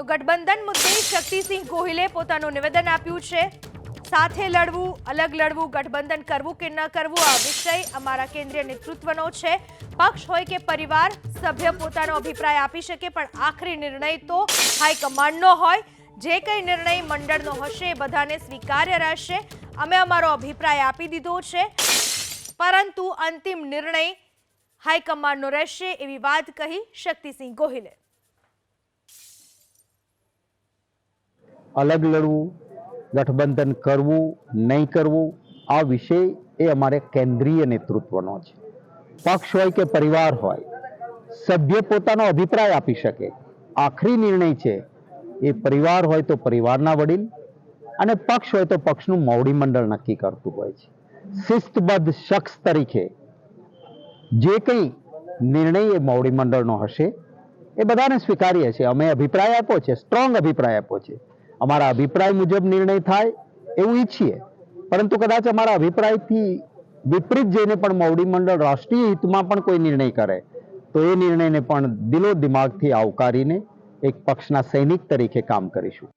તો ગઠબંધન મુદ્દે શક્તિસિંહ ગોહિલે પોતાનું નિવેદન આપ્યું છે. સાથે લડવું, અલગ લડવું, ગઠબંધન કરવું કે ન કરવું, આ વિષય અમારા કેન્દ્રીય નેતૃત્વનો છે. પક્ષ હોય કે પરિવાર, સભ્ય પોતાનો અભિપ્રાય આપી શકે, પણ આખરી નિર્ણય તો હાઈકમાન્ડનો હોય. જે કંઈ નિર્ણય મંડળનો હશે એ બધાને સ્વીકાર્ય રહેશે. અમે અમારો અભિપ્રાય આપી દીધો છે. પરંતુ અંતિમ નિર્ણય હાઈકમાન્ડનો રહેશે એવી વાત કહી શક્તિસિંહ ગોહિલે. અલગ લડવું, ગઠબંધન કરવું, નહીં કરવું, આ વિષય એ અમારે કેન્દ્રીય નેતૃત્વનો છે. પક્ષ હોય કે પરિવાર હોય, સભ્ય પોતાનો અભિપ્રાય આપી શકે. આખરી નિર્ણય છે, એ પરિવાર હોય તો પરિવારના વડીલ અને પક્ષ હોય તો પક્ષનું મોવડી મંડળ નક્કી કરતું હોય છે. શિસ્તબદ્ધ શખ્સ તરીકે જે કંઈ નિર્ણય એ મોવડી મંડળનો હશે, એ બધાને સ્વીકાર્ય છે અમે અભિપ્રાય આપ્યો છે સ્ટ્રોંગ અભિપ્રાય આપ્યો છે. અમારા અભિપ્રાય મુજબ નિર્ણય થાય એવું ઈચ્છીએ. પરંતુ કદાચ અમારા અભિપ્રાયથી વિપરીત જઈને પણ મોવડી મંડળ રાષ્ટ્રીય હિતમાં પણ કોઈ નિર્ણય કરે, તો એ નિર્ણયને પણ દિલો દિમાગથી આવકારીને એક પક્ષના સૈનિક તરીકે કામ કરીશું.